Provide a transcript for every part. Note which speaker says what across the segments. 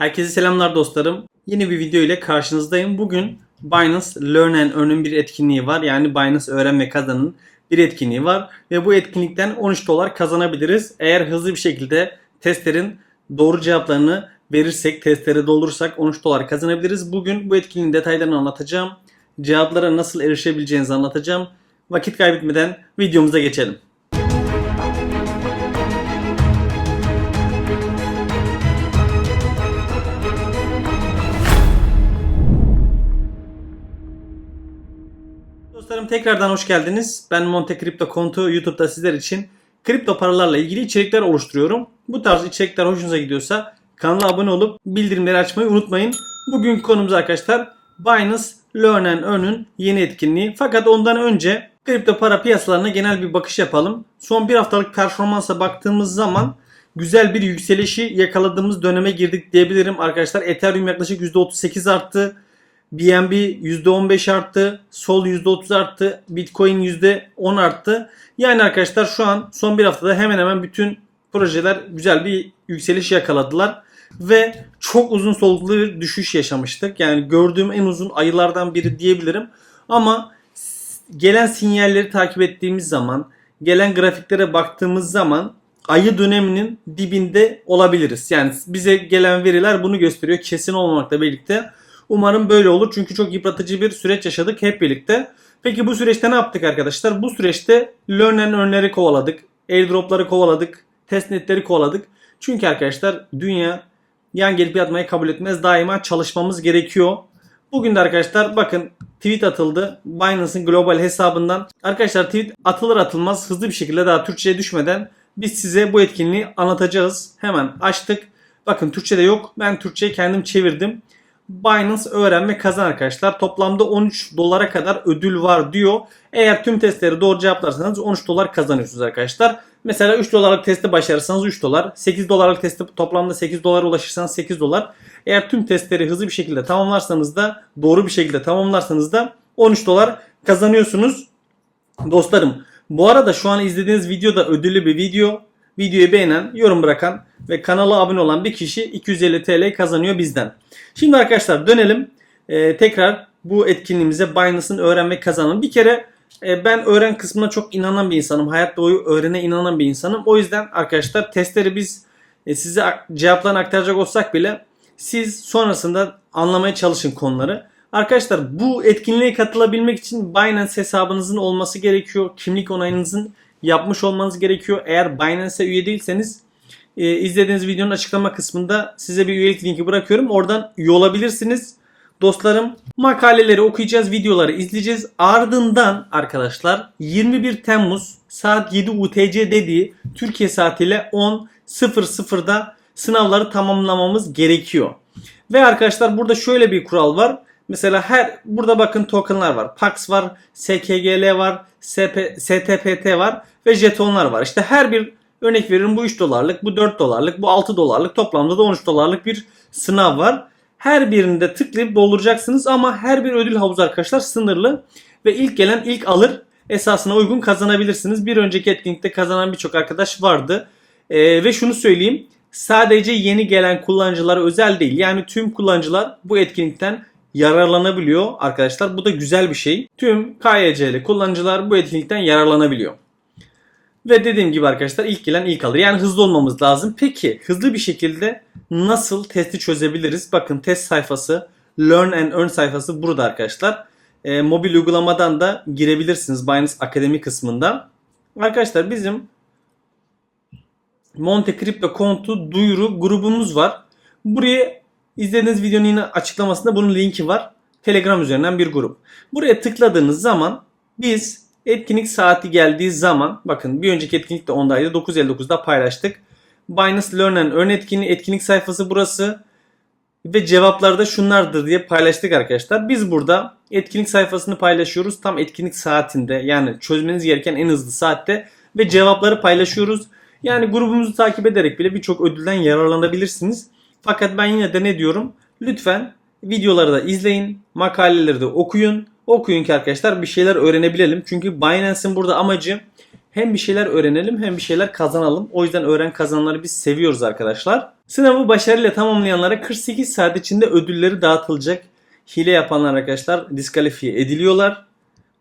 Speaker 1: Herkese selamlar dostlarım. Yeni bir video ile karşınızdayım. Bugün Binance Learn and Earn'ün bir etkinliği var. Yani Binance Öğren ve Kazan'ın bir etkinliği var. Ve bu etkinlikten 13 dolar kazanabiliriz. Eğer hızlı bir şekilde testlerin doğru cevaplarını verirsek, testleri doldurursak 13 dolar kazanabiliriz. Bugün bu etkinliğin detaylarını anlatacağım. Cevaplara nasıl erişebileceğinizi anlatacağım. Vakit kaybetmeden videomuza geçelim. Tekrardan hoş geldiniz. Ben Monte Kripto Kontu YouTube'da sizler için kripto paralarla ilgili içerikler oluşturuyorum. Bu tarz içerikler hoşunuza gidiyorsa kanala abone olup bildirimleri açmayı unutmayın. Bugün konumuz arkadaşlar Binance Learn and Earn'ün yeni etkinliği. Fakat ondan önce kripto para piyasalarına genel bir bakış yapalım. Son bir haftalık performansa baktığımız zaman güzel bir yükselişi yakaladığımız döneme girdik diyebilirim arkadaşlar. Ethereum yaklaşık %38 arttı. BNB %15 arttı. Sol %30 arttı. Bitcoin %10 arttı. Yani arkadaşlar şu an son bir haftada hemen hemen bütün projeler güzel bir yükseliş yakaladılar. Ve çok uzun soluklu bir düşüş yaşamıştık. Yani gördüğüm en uzun ayılardan biri diyebilirim. Ama gelen sinyalleri takip ettiğimiz zaman, gelen grafiklere baktığımız zaman ayı döneminin dibinde olabiliriz. Yani bize gelen veriler bunu gösteriyor. Kesin olmamakla birlikte. Umarım böyle olur çünkü çok yıpratıcı bir süreç yaşadık hep birlikte. Peki bu süreçte ne yaptık arkadaşlar? Bu süreçte learn and earn'leri kovaladık. Airdrop'ları kovaladık. Testnetleri kovaladık. Çünkü arkadaşlar dünya yan gelip yatmayı kabul etmez. Daima çalışmamız gerekiyor. Bugün de arkadaşlar bakın tweet atıldı. Binance'ın global hesabından. Arkadaşlar tweet atılır atılmaz hızlı bir şekilde daha Türkçe'ye düşmeden biz size bu etkinliği anlatacağız. Hemen açtık. Bakın Türkçe'de yok. Ben Türkçe'ye kendim çevirdim. Binance öğrenme kazan arkadaşlar. Toplamda 13 dolara kadar ödül var diyor. Eğer tüm testleri doğru cevaplarsanız 13 dolar kazanıyorsunuz arkadaşlar. Mesela 3 dolarlık testi başarırsanız 3 dolar. 8 dolarlık testi toplamda 8 dolara ulaşırsanız 8 dolar. Eğer tüm testleri hızlı bir şekilde tamamlarsanız da doğru bir şekilde tamamlarsanız da 13 dolar kazanıyorsunuz. Dostlarım bu arada şu an izlediğiniz videoda ödüllü bir video. Videoyu beğenen, yorum bırakan ve kanala abone olan bir kişi 250 TL kazanıyor bizden. Şimdi arkadaşlar dönelim Ee, tekrar bu etkinliğimize Binance'ın öğren ve kazanın. Bir kere e, ben öğren kısmına çok inanan bir insanım. Hayat boyu öğrene inanan bir insanım. O yüzden arkadaşlar testleri biz e, size cevaplarını aktaracak olsak bile siz sonrasında anlamaya çalışın konuları. Arkadaşlar bu etkinliğe katılabilmek için Binance hesabınızın olması gerekiyor. Kimlik onayınızın yapmış olmanız gerekiyor. Eğer Binance'e üye değilseniz e, izlediğiniz videonun açıklama kısmında size bir üyelik linki bırakıyorum. Oradan üye olabilirsiniz. Dostlarım makaleleri okuyacağız, videoları izleyeceğiz. Ardından arkadaşlar 21 Temmuz saat 7 UTC dediği Türkiye saatiyle 10.00'da sınavları tamamlamamız gerekiyor. Ve arkadaşlar burada şöyle bir kural var. Mesela her burada bakın tokenlar var. Pax var, SKGL var, SP, STPT var ve jetonlar var. İşte her bir örnek veririm bu 3 dolarlık, bu 4 dolarlık, bu 6 dolarlık toplamda da 13 dolarlık bir sınav var. Her birinde tıklayıp dolduracaksınız ama her bir ödül havuzu arkadaşlar sınırlı ve ilk gelen ilk alır esasına uygun kazanabilirsiniz. Bir önceki etkinlikte kazanan birçok arkadaş vardı. Ee, ve şunu söyleyeyim. Sadece yeni gelen kullanıcılara özel değil. Yani tüm kullanıcılar bu etkinlikten yararlanabiliyor arkadaşlar. Bu da güzel bir şey. Tüm KYC'li kullanıcılar bu etkinlikten yararlanabiliyor. Ve dediğim gibi arkadaşlar ilk gelen ilk alır. Yani hızlı olmamız lazım. Peki hızlı bir şekilde nasıl testi çözebiliriz? Bakın test sayfası Learn and Earn sayfası burada arkadaşlar. E, mobil uygulamadan da girebilirsiniz Binance Akademi kısmında. Arkadaşlar bizim Monte Crypto kontu duyuru grubumuz var. Buraya izlediğiniz videonun yine açıklamasında bunun linki var. Telegram üzerinden bir grup. Buraya tıkladığınız zaman biz etkinlik saati geldiği zaman bakın bir önceki etkinlik de ondaydı 9.59'da paylaştık. Binance Learn and Earn etkinliği etkinlik sayfası burası ve cevaplar da şunlardır diye paylaştık arkadaşlar. Biz burada etkinlik sayfasını paylaşıyoruz tam etkinlik saatinde yani çözmeniz gereken en hızlı saatte ve cevapları paylaşıyoruz. Yani grubumuzu takip ederek bile birçok ödülden yararlanabilirsiniz. Fakat ben yine de ne diyorum? Lütfen videoları da izleyin, makaleleri de okuyun. Okuyun ki arkadaşlar bir şeyler öğrenebilelim. Çünkü Binance'in burada amacı hem bir şeyler öğrenelim hem bir şeyler kazanalım. O yüzden öğren kazananları biz seviyoruz arkadaşlar. Sınavı başarıyla tamamlayanlara 48 saat içinde ödülleri dağıtılacak. Hile yapanlar arkadaşlar diskalifiye ediliyorlar.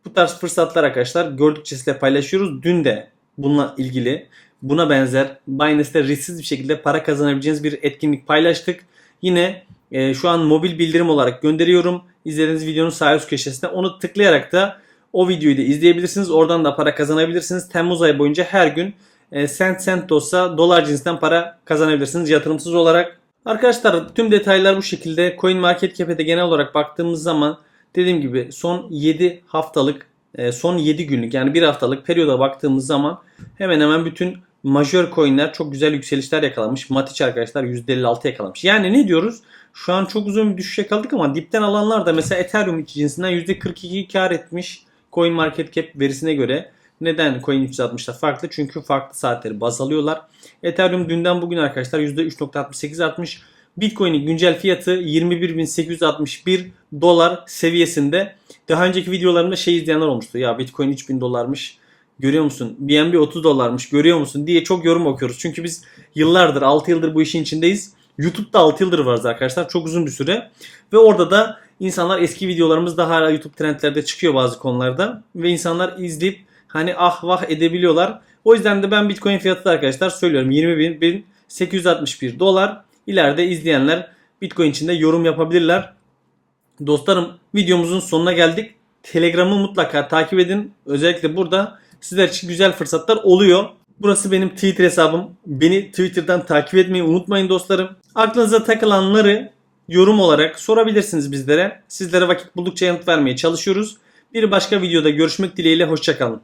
Speaker 1: Bu tarz fırsatlar arkadaşlar gördükçe size paylaşıyoruz. Dün de bununla ilgili buna benzer Binance'te risksiz bir şekilde para kazanabileceğiniz bir etkinlik paylaştık. Yine e, şu an mobil bildirim olarak gönderiyorum. İzlediğiniz videonun sağ üst köşesine onu tıklayarak da o videoyu da izleyebilirsiniz. Oradan da para kazanabilirsiniz. Temmuz ayı boyunca her gün e, sent sent olsa dolar cinsinden para kazanabilirsiniz yatırımsız olarak. Arkadaşlar tüm detaylar bu şekilde. CoinMarketCap'e genel olarak baktığımız zaman dediğim gibi son 7 haftalık e, son 7 günlük yani bir haftalık periyoda baktığımız zaman hemen hemen bütün majör coinler çok güzel yükselişler yakalamış. Matic arkadaşlar %56 yakalamış. Yani ne diyoruz? Şu an çok uzun bir düşüşe kaldık ama dipten alanlar da mesela Ethereum cinsinden %42 kar etmiş CoinMarketCap verisine göre. Neden Coin 360'da farklı? Çünkü farklı saatleri baz alıyorlar. Ethereum dünden bugün arkadaşlar %3.68 artmış. Bitcoin'in güncel fiyatı 21.861 dolar seviyesinde. Daha önceki videolarımda şey izleyenler olmuştu. Ya Bitcoin 3000 dolarmış. Görüyor musun? BNB 30 dolarmış. Görüyor musun? diye çok yorum okuyoruz. Çünkü biz yıllardır 6 yıldır bu işin içindeyiz. YouTube'da 6 yıldır varız arkadaşlar. Çok uzun bir süre. Ve orada da insanlar eski videolarımız da hala YouTube trendlerde çıkıyor bazı konularda. Ve insanlar izleyip hani ah vah edebiliyorlar. O yüzden de ben Bitcoin fiyatı da arkadaşlar söylüyorum. 20.861 dolar. İleride izleyenler Bitcoin içinde yorum yapabilirler. Dostlarım videomuzun sonuna geldik. Telegram'ı mutlaka takip edin. Özellikle burada sizler için güzel fırsatlar oluyor. Burası benim Twitter hesabım. Beni Twitter'dan takip etmeyi unutmayın dostlarım. Aklınıza takılanları yorum olarak sorabilirsiniz bizlere. Sizlere vakit buldukça yanıt vermeye çalışıyoruz. Bir başka videoda görüşmek dileğiyle hoşçakalın.